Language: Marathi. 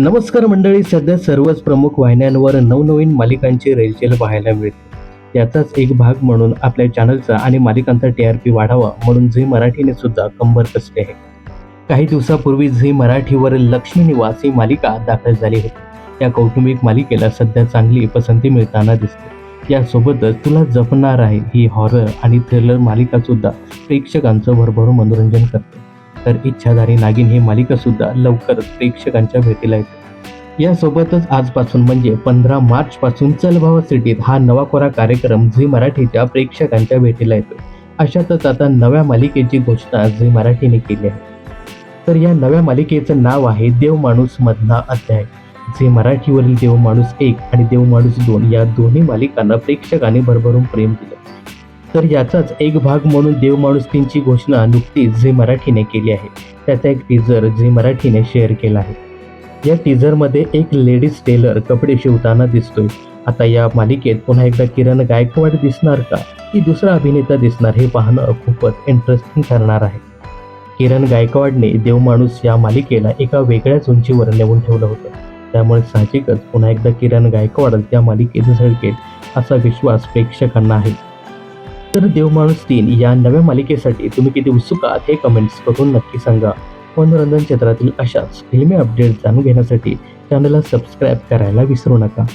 नमस्कार मंडळी सध्या सर्वच प्रमुख वाहिन्यांवर नवनवीन मालिकांची रेलचेल पाहायला मिळते. याचाच एक भाग म्हणून आपल्या चॅनलचा आणि मालिकांचा टी आर पी वाढावा म्हणून झी मराठीने सुद्धा कंबर कसली आहे. काही दिवसापूर्वी झी मराठीवर लक्ष्मी निवास ही मालिका दाखल झाली होती. या कौटुंबिक मालिकेला सध्या चांगली पसंती मिळताना दिसते. यासोबतच तुला जपणार आहे ही हॉरर आणि थ्रिलर मालिका सुद्धा प्रेक्षकांचं भरभरून मनोरंजन करते. तर इच्छाधारी नागिन ही मालिका सुद्धा लवकरच प्रेक्षकांच्या भेटीला येते यासोबतच आजपासून म्हणजे पंधरा मार्च पासून चलभावा सिटीत हा नवा कोरा कार्यक्रम झी मराठीच्या प्रेक्षकांच्या भेटीला येतो. अशातच आता नव्या मालिकेची घोषणा झी मराठीने केली आहे. तर या नव्या मालिकेचं नाव आहे देव माणूस मधला अध्याय. जे मराठीवरील देव माणूस एक आणि देव माणूस दोन या दोन्ही मालिकांना प्रेक्षकांनी भरभरून प्रेम दिलं. तर याचाच एक भाग म्हणून देव माणूस तीनची घोषणा नुकतीच झी मराठीने केली आहे. त्याचा एक टीजर झी मराठीने शेअर केला आहे. या टीजरमध्ये एक लेडीज टेलर कपडे शिवताना दिसतोय. आता या मालिकेत पुन्हा एकदा किरण गायकवाड दिसणार का? की दुसरा अभिनेता दिसणार हे पाहणं खूपच इंटरेस्टिंग ठरणार आहे. किरण गायकवाडने देव माणूस या मालिकेला एका वेगळ्याच उंचीवर नेऊन ठेवलं होतं. त्यामुळे साहजिकच पुन्हा एकदा किरण गायकवाड त्या मालिकेत झळकेल असा विश्वास प्रेक्षकांना आहे. तर देवमाणूस तीन या नव्या मालिकेसाठी तुम्ही किती उत्सुक आहात हे कमेंट्स करून नक्की सांगा. मनोरंजन क्षेत्रातील अशाच फिल्मी अपडेट जाणून घेण्यासाठी चॅनलला सबस्क्राईब करायला विसरू नका.